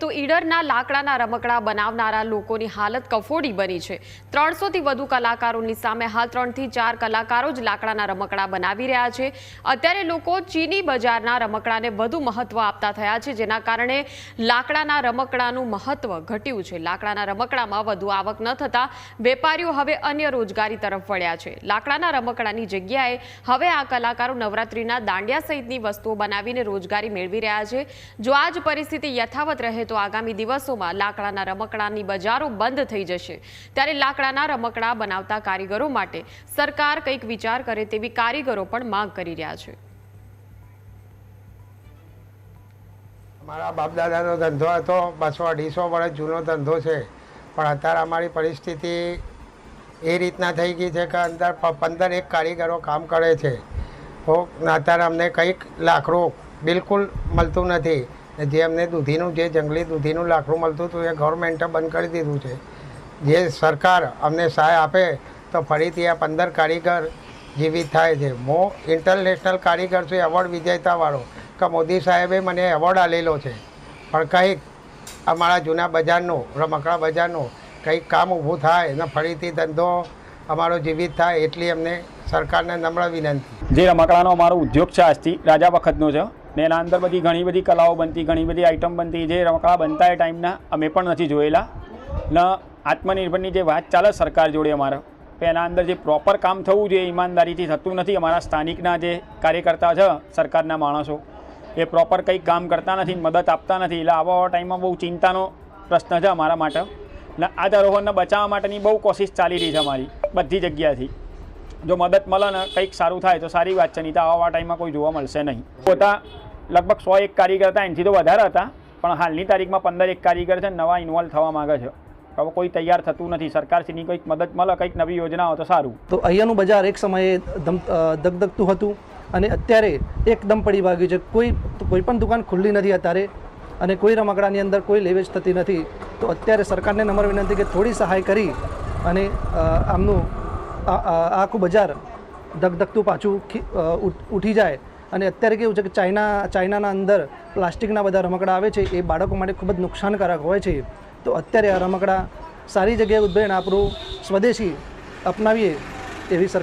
તો ઈડરના લાકડાના રમકડા બનાવનારા લોકોની હાલત કફોડી બની છે. ત્રણસોથી વધુ કલાકારોની સામે હાલ ત્રણથી ચાર કલાકારો જ લાકડાના રમકડા બનાવી રહ્યા છે. અત્યારે લોકો ચીની બજારના રમકડાને વધુ મહત્વ આપતા થયા છે, જેના કારણે લાકડાના રમકડાનું મહત્વ ઘટ્યું છે. લાકડાના રમકડામાં વધુ આવક ન થતાં વેપારીઓ હવે અન્ય રોજગારી તરફ વળ્યા છે. લાકડાના રમકડાની જગ્યાએ હવે આ કલાકારો નવરાત્રિના દાંડિયા સહિતની વસ્તુઓ બનાવીને રોજગારી મેળવી રહ્યા છે. જો આ જ પરિસ્થિતિ યથાવત રહે તો આગામી દિવસોમાં લાકડાના રમકડાની બજારો બંધ થઈ જશે. ત્યારે લાકડાના રમકડા બનાવતા કારીગરો માટે સરકાર કંઈક વિચાર કરે તેવી કારીગરો પણ માંગ કરી રહ્યા છે. મારા બાપ દાદાનો ધંધો હતો, બસો અઢીસો વર્ષ જૂનો ધંધો છે. પણ અત્યારે અમારી પરિસ્થિતિ એ રીતના થઈ ગઈ છે કે અંદર પંદર એક કારીગરો કામ કરે છે. તો અત્યારે અમને કંઈક લાકડું બિલકુલ મળતું નથી. ને જે અમને દૂધીનું, જે જંગલી દૂધીનું લાકડું મળતું હતું, એ ગવર્મેન્ટે બંધ કરી દીધું છે. જે સરકાર અમને સહાય આપે, તો ફરીથી આ પંદર કારીગર જીવિત થાય છે. હું ઇન્ટરનેશનલ કારીગર છું એવોર્ડ વિજેતાવાળો. કે મોદી સાહેબે મને એવોર્ડ આલેલો છે. પણ કંઈક અમારા જૂના બજારનું, રમકડા બજારનું કંઈક કામ ઊભું થાય ને ફરીથી ધંધો અમારો જીવિત થાય, એટલી અમને સરકારને નમ્ર વિનંતી. જે રમકડાનો અમારો ઉદ્યોગ છે આજથી, રાજા વખતનો છે. ને એના અંદર બધી ઘણી બધી કલાઓ બનતી, ઘણી બધી આઇટમ બનતી, જે રમકડા બનતા એ ટાઈમના અમે પણ નથી જોયેલા. ને આત્મનિર્ભરની જે વાત ચાલે સરકાર જોડે અમારે તો એના અંદર જે પ્રોપર કામ થવું જોઈએ, ઈમાનદારીથી થતું નથી, અમારા સ્થાનિકના જે કાર્યકર્તા છે, સરકારના માણસો, એ પ્રોપર કંઈક કામ કરતા નથી, મદદ આપતા નથી. એટલે આવા ટાઈમમાં બહુ ચિંતાનો પ્રશ્ન છે અમારા માટે. ને આ ધરોહરને બચાવવા માટેની બહુ કોશિશ ચાલી રહી છે અમારી, બધી જગ્યાથી જો મદદ મળે ને કંઈક સારું થાય તો સારી વાત છે, નહીં તો આવા ટાઈમમાં કોઈ જોવા મળશે નહીં. પોતા લગભગ સો એક કારીગર હતા, એનાથી તો વધારે હતા, પણ હાલની તારીખમાં પંદર એક કારીગર છે નવા ઇન્વોલ્વ થવા માગે છે. હવે કોઈ તૈયાર થતું નથી, સરકારશ્રીની કંઈક મદદ મળે, કંઈક નવી યોજનાઓ તો સારું. તો અહીંયાનું બજાર એક સમયે ધગધગતું હતું અને અત્યારે એકદમ પડી ભાગ્યું છે. કોઈ કોઈ પણ દુકાન ખુલ્લી નથી અત્યારે અને કોઈ રમકડાની અંદર કોઈ લેવેજ થતી નથી. તો અત્યારે સરકારને નમ્ર વિનંતી કે થોડી સહાય કરી અને આમનું આખું બજાર ધગધગતું પાછું ઉઠી જાય. અને અત્યારે કેવું છે કે ચાઇના, ચાઇનાના અંદર પ્લાસ્ટિકના બધા રમકડા આવે છે, એ બાળકો માટે ખૂબ જ નુકસાનકારક હોય છે. તો અત્યારે આ રમકડા સારી જગ્યાએ ઉદ્ભવીને આપણું સ્વદેશી અપનાવીએ એવી સરકાર